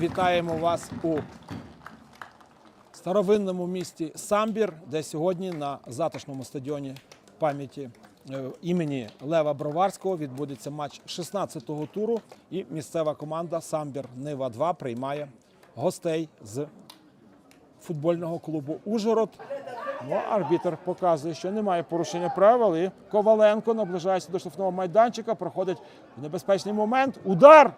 Вітаємо вас у старовинному місті Самбір, де сьогодні на затишному стадіоні пам'яті е, імені Лева Броварського відбудеться матч 16-го туру. І місцева команда Самбір Нива 2 приймає гостей з футбольного клубу Ужгород. Ну, а арбітр показує, що немає порушення правил. І Коваленко наближається до штрафного майданчика, проходить в небезпечний момент. Удар!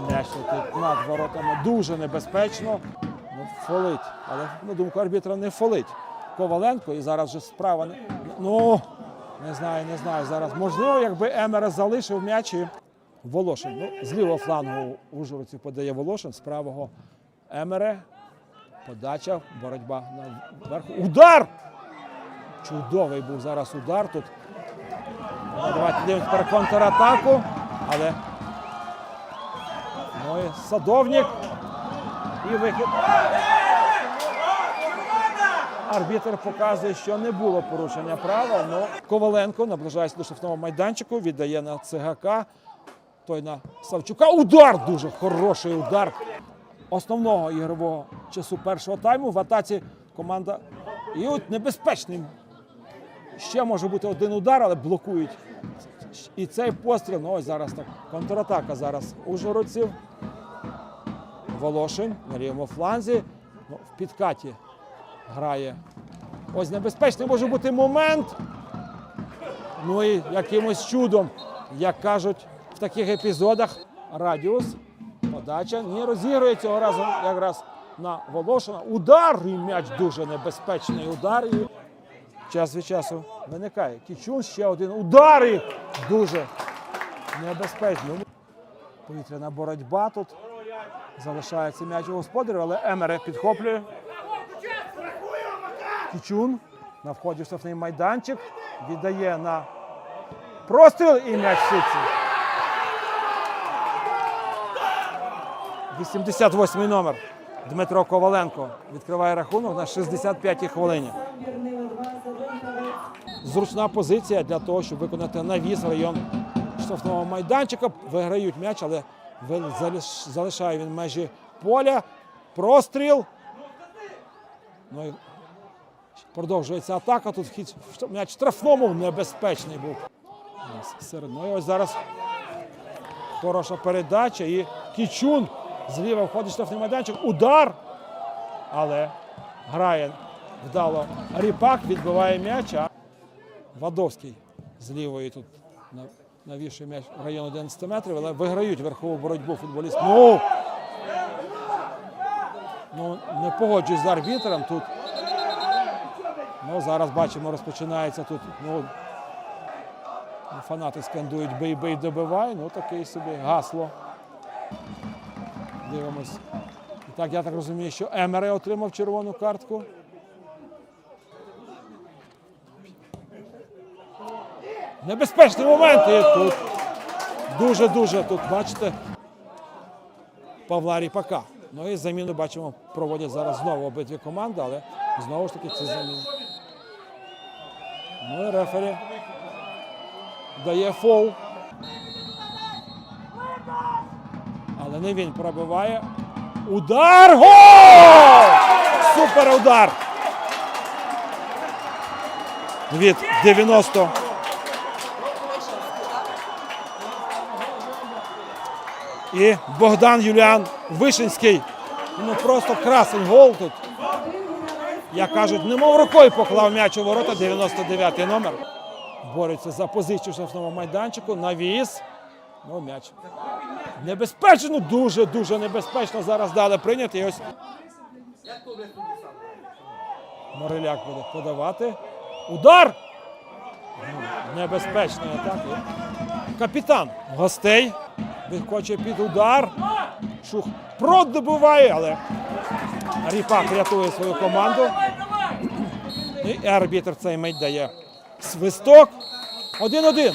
М'яч летить над воротами дуже небезпечно. Ну, фолить. Але на думку арбітра не фолить. Коваленко і зараз вже справа. Ну не знаю, не знаю зараз. Можливо, якби Емера залишив м'яч і Волошин. Ну, з лівого флангу Ужгородців подає Волошин, з правого Емере. Подача, боротьба наверху. Удар! Чудовий був зараз удар тут. Давайте дивимося тепер контратаку, але ну, і садовник і вихід. Арбітр показує, що не було порушення правил. Ну, Коваленко наближається до штрафного майданчику, віддає на цигака. Той на Савчука. Удар! Дуже хороший удар основного ігрового часу першого тайму. В атаці команда. І от небезпечний. Ще може бути один удар, але блокують. І цей постріл. Ну ось зараз так. Контратака зараз ужгородців. Волошин на лівому фланзі. Ну, в підкаті грає. Ось небезпечний може бути момент. Ну і якимось чудом, як кажуть в таких епізодах, радіус. Подача не розігрує цього разу якраз на Волошина. Удар і м'яч дуже небезпечний удар. І час від часу виникає. Кічун ще один удар і дуже небезпечно. Повітряна боротьба тут. Залишається м'яч у господарів, але Емере підхоплює. Кічун на вході в штрафний майданчик. Віддає на простріл і м'яч сітці. 88 номер Дмитро Коваленко відкриває рахунок на 65-й хвилині. Зручна позиція для того, щоб виконати навіс в район штрафного майданчика. Виграють м'яч, але залишає він межі поля. Простріл. Ну продовжується атака. Тут вхід м'яч штрафному небезпечний був. Серед ну ось зараз Хороша передача і Кічун зліва входить штрафний майданчик. Удар! Але грає вдало Ріпак, відбиває м'яч. А Вадовський з лівої тут на- навішує м'яч в район 11 метрів, але виграють верхову боротьбу футболісти. Ну, ну не погоджуюсь з арбітром тут. Ну, зараз бачимо, розпочинається тут. Ну, Фанати скандують бий, добивай. Ну такий собі гасло. Дивимось. І так, я так розумію, що Емере отримав червону картку. Небезпечний момент. І тут дуже-дуже тут, бачите, Павла Ріпака. Ну і заміну бачимо, проводять зараз знову обидві команди, але знову ж таки ці заміни. Ну і рефері дає фол. Але не він пробиває. Удар! Гол! Супер удар! Від 90. І Богдан Юліан Вишинський. Ну просто красень гол тут. Як кажуть, немов рукою поклав м'яч у ворота 99-й номер. Бореться за позицію в штрафному майданчику. Навіс. Ну, м'яч. Небезпечно, ну, дуже-дуже небезпечно зараз дали прийняти. І ось Мореляк буде подавати. Удар! Ну, Небезпечний атак. Капітан гостей. Хоче під удар. Шух продобуває, але Ріпак рятує свою команду. І арбітр цей мить дає свисток. 1-1.